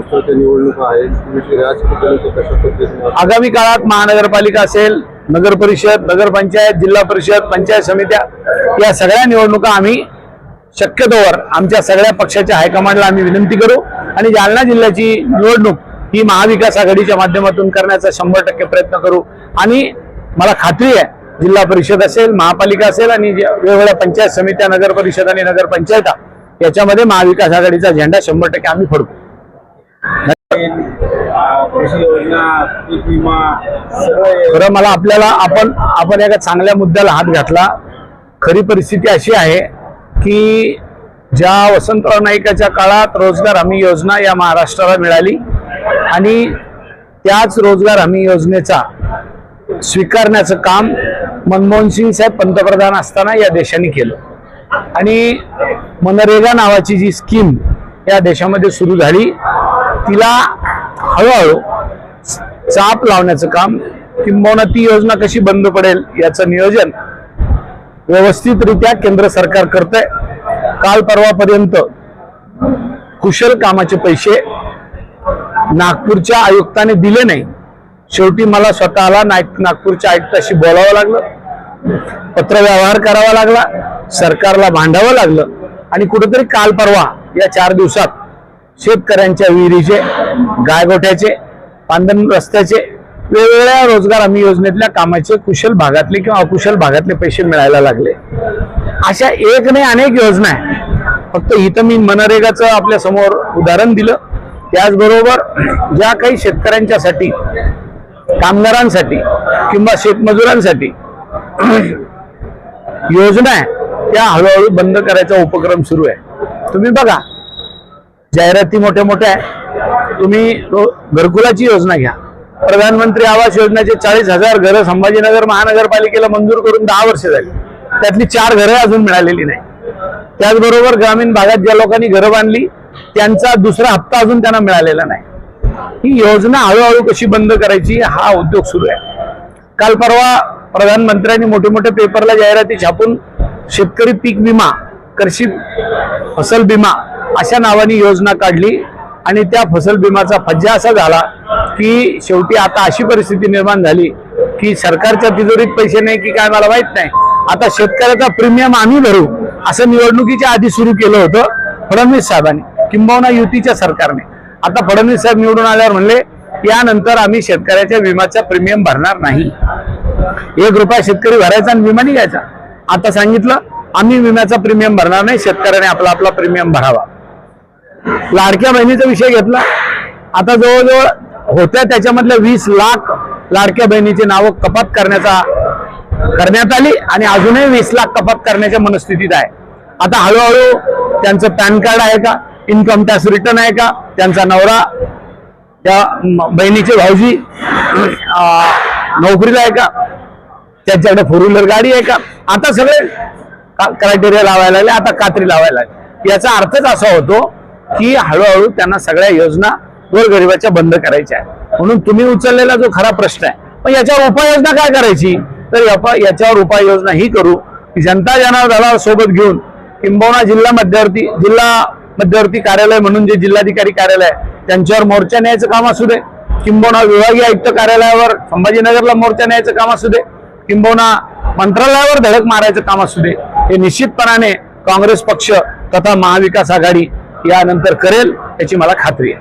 संस्थांच्या निवडणुका आहेत आगामी काळात महानगरपालिका असेल नगर परिषद नगरपंचायत जिल्हा परिषद पंचायत समित्या या सगळ्या निवडणुका आम्ही शक्यतोवर आमच्या सगळ्या पक्षाच्या हायकमांडला आम्ही विनंती करू आणि जालना जिल्ह्याची निवडणूक ही महाविकास आघाडीच्या माध्यमातून करण्याचा शंभर टक्के प्रयत्न करू. आणि मला खात्री आहे जिल्हा परिषद असेल महापालिका असेल आणि वेगवेगळ्या पंचायत समित्या नगर परिषद आणि नगरपंचायता याच्यामध्ये महाविकास आघाडीचा झेंडा शंभर टक्के आम्ही फडकू कृषी योजना पीक विमा सगळं खरं मला आपल्याला आपण आपण एका चांगल्या मुद्द्याला हात घातला. खरी परिस्थिती अशी आहे की ज्या वसंतराव नाईकाच्या काळात रोजगार हमी योजना या महाराष्ट्राला मिळाली आणि त्याच रोजगार हमी योजनेचा स्वीकारण्याचं काम मनमोहन सिंग साहेब पंतप्रधान असताना या देशाने केलं. आणि मनरेगा नावाची जी स्कीम या देशामध्ये सुरू झाली. तिला हळूहळू चाप लावण्याचं काम किंबहुना ती योजना कशी बंद पडेल याचं नियोजन व्यवस्थितरित्या केंद्र सरकार करतंय. काल परवापर्यंत कुशल कामाचे पैसे नागपूरच्या आयुक्ताने दिले नाही. शेवटी मला स्वतःला नागपूरच्या आयुक्ताशी बोलावं लागलं. पत्रव्यवहार करावा लागला. सरकारला भांडावं लागलं. आणि कुठेतरी काल परवा या चार दिवसात शेतकऱ्यांच्या विहिरीचे गायगोठ्याचे पांदन रस्त्याचे वेगवेगळ्या रोजगार हमी योजनेतल्या कामाचे कुशल भागातले किंवा अकुशल भागातले पैसे मिळायला लागले. अशा एक नाही अनेक योजना आहे. फक्त इथं मी मनरेगाचं आपल्यासमोर उदाहरण दिलं. त्याचबरोबर ज्या काही शेतकऱ्यांच्यासाठी कामगारांसाठी किंवा शेतमजुरांसाठी योजना आहे त्या हळूहळू बंद करायचा उपक्रम सुरू आहे. तुम्ही बघा जाहिराती मोठ्या मोठ्या आहे. तुम्ही घरकुलाची योजना घ्या. प्रधानमंत्री आवास योजनेचे चाळीस हजार घरं संभाजीनगर महानगरपालिकेला मंजूर करून दहा वर्ष झाली. त्यातली चार घरं अजून मिळालेली नाही. त्याचबरोबर ग्रामीण भागात ज्या लोकांनी घरं बांधली त्यांचा दुसरा हप्ता अजून त्यांना मिळालेला नाही. ही योजना हळूहळू कशी बंद करायची हा उद्योग सुरू आहे. काल परवा प्रधानमंत्र्यांनी मोठे मोठे पेपरला जाहिराती छापून शेतकरी पीक विमा कृषी फसल विमा अशा नावाने योजना काढली आणि त्या फसल विमाचा फज्जा असा झाला की शेवटी आता अशी परिस्थिती निर्माण झाली की सरकारच्या तिजोरीत पैसे नाही की काय मला माहीत नाही. आता शेतकऱ्याचा प्रीमियम आम्ही भरू असं निवडणुकीच्या आधी सुरू केलं होतं फडणवीस साहेबांनी किंबहुना युतीच्या सरकारने. आता फडणवीस साहेब निवडून आल्यावर म्हणले यानंतर आम्ही शेतकऱ्याच्या विम्याचा प्रीमियम भरणार नाही. एक रुपया शेतकरी भरायचा आणि विमा निघायचा. आता सांगितलं आम्ही विम्याचा प्रीमियम भरणार नाही शेतकऱ्याने आपला आपला प्रीमियम भरावा. लाडक्या बहिणीचा विषय घेतला. आता जवळजवळ होत्या त्याच्यामधल्या वीस लाख लाडक्या बहिणीची नावं कपात करण्याचा करण्यात आली आणि अजूनही वीस लाख कपात करण्याच्या मनस्थितीत आहे. आता हळूहळू त्यांचं पॅन कार्ड आहे का इन्कम टॅक्स रिटर्न आहे का त्यांचा नवरा त्या बहिणीचे भाऊजी नोकरीला आहे का त्यांच्याकडे फोर व्हीलर गाडी आहे का आता सगळे क्रायटेरिया लावायला लागले आता कात्री लावायला लागले. याचा अर्थच असा होतो की हळूहळू त्यांना सगळ्या योजना गोरगरिबाच्या बंद करायच्या आहे म्हणून तुम्ही उचललेला जो खरा प्रश्न आहे पण याच्यावर उपाययोजना काय करायची? तर याच्यावर उपाययोजना ही करू की जनता जनार्दनाला सोबत घेऊन किंबहुना जिल्हा मध्यवर्ती जिल्हा मध्यवर्ती कार्यालय म्हणून जे जिल्हाधिकारी कार्यालय आहे, त्यांच्यावर मोर्चा न्यायचं काम असू दे. किंबहुना विभागीय आयुक्त कार्यालयावर संभाजीनगरला मोर्चा न्यायचं काम असू दे. किंबहुना मंत्रालयावर धडक मारायचं काम असू दे. हे निश्चितपणाने काँग्रेस पक्ष तथा महाविकास आघाडी यानंतर करेल याची मला खात्री आहे.